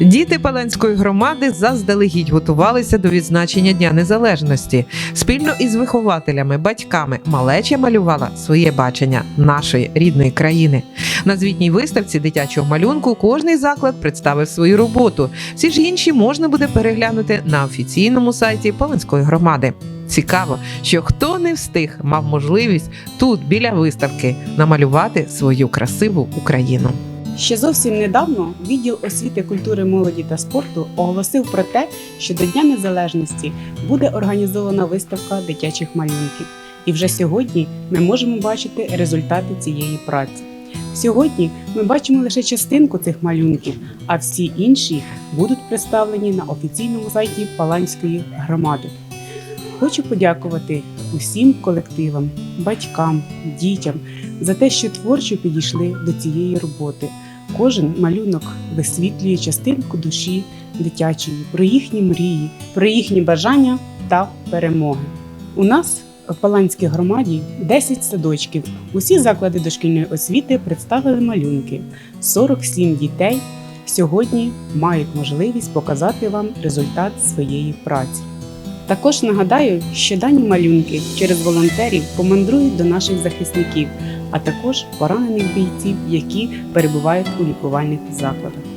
Діти Паланської громади заздалегідь готувалися до відзначення Дня Незалежності. Спільно із вихователями, батьками малеча малювала своє бачення нашої рідної країни. На звітній виставці дитячого малюнку кожний заклад представив свою роботу. Всі ж інші можна буде переглянути на офіційному сайті Паланської громади. Цікаво, що хто не встиг, мав можливість тут, біля виставки, намалювати свою красиву Україну. Ще зовсім недавно відділ освіти, культури, молоді та спорту оголосив про те, що до Дня Незалежності буде організована виставка дитячих малюнків. І вже сьогодні ми можемо бачити результати цієї праці. Сьогодні ми бачимо лише частинку цих малюнків, а всі інші будуть представлені на офіційному сайті Паланської громади. Хочу подякувати усім колективам, батькам, дітям за те, що творчо підійшли до цієї роботи. Кожен малюнок висвітлює частинку душі дитячої, про їхні мрії, про їхні бажання та перемоги. У нас в Паланській громаді 10 садочків. Усі заклади дошкільної освіти представили малюнки. 47 дітей сьогодні мають можливість показати вам результат своєї праці. Також нагадаю, що дані малюнки через волонтерів помандрують до наших захисників, а також поранених бійців, які перебувають у лікувальних закладах.